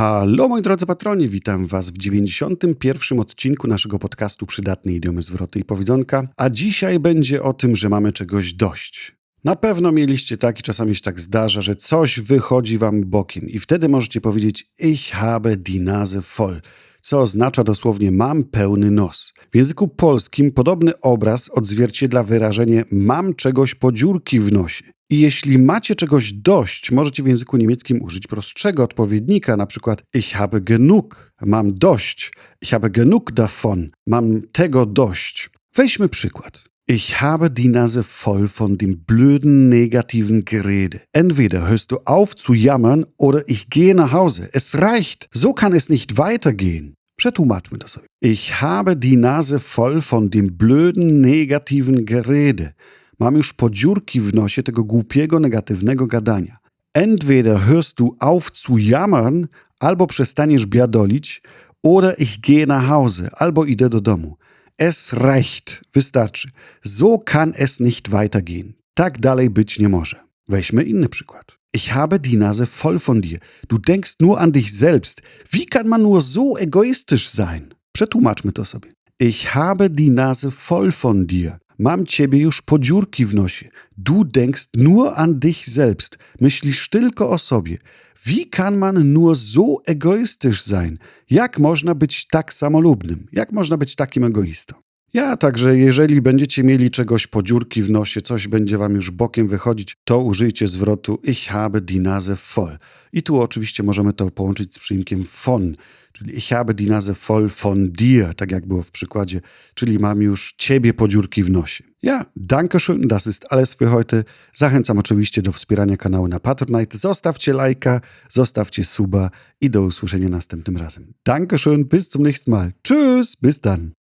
Hallo moi drodzy patroni, witam was w 91. odcinku naszego podcastu Przydatne idiomy zwroty i powiedzonka, a dzisiaj będzie o tym, że mamy czegoś dość. Na pewno mieliście tak i czasami się tak zdarza, że coś wychodzi wam bokiem i wtedy możecie powiedzieć ich habe die Nase voll, co oznacza dosłownie mam pełny nos. W języku polskim podobny obraz odzwierciedla wyrażenie mam czegoś po dziurki w nosie. I jeśli macie czegoś dość, możecie w języku niemieckim użyć prostszego odpowiednika, na przykład ich habe genug, mam dość, ich habe genug davon, mam tego dość. Weźmy przykład. Ich habe die Nase voll von dem blöden negativen Gerede. Entweder hörst du auf zu jammern oder ich gehe nach Hause. Es reicht. So kann es nicht weitergehen. Przetłumaczmy to sobie. Ich habe die Nase voll von dem blöden negativen Gerede. Mam już podziurki w nosie tego głupiego, negatywnego gadania. Entweder hörst du auf zu jammern, albo przestaniesz biadolić, oder ich gehe nach Hause, albo idę do domu. Es reicht, wystarczy. So kann es nicht weitergehen. Tak dalej być nie może. Weźmy inny przykład. Ich habe die Nase voll von dir. Du denkst nur an dich selbst. Wie kann man nur so egoistisch sein? Przetłumaczmy to sobie. Ich habe die Nase voll von dir. Mam ciebie już po dziurki w nosie. Du denkst nur an dich selbst. Myślisz tylko o sobie. Wie kann man nur so egoistisch sein? Jak można być tak samolubnym? Jak można być takim egoistą? Ja, także jeżeli będziecie mieli czegoś po dziurki w nosie, coś będzie wam już bokiem wychodzić, to użyjcie zwrotu ich habe die Nase voll. I tu oczywiście możemy to połączyć z przyimkiem von, czyli ich habe die Nase voll von dir, tak jak było w przykładzie, czyli mam już ciebie po dziurki w nosie. Ja, danke schön, das ist alles für heute. Zachęcam oczywiście do wspierania kanału na Patronite. Zostawcie lajka, zostawcie suba i do usłyszenia następnym razem. Danke schön, bis zum nächsten Mal. Tschüss, bis dann.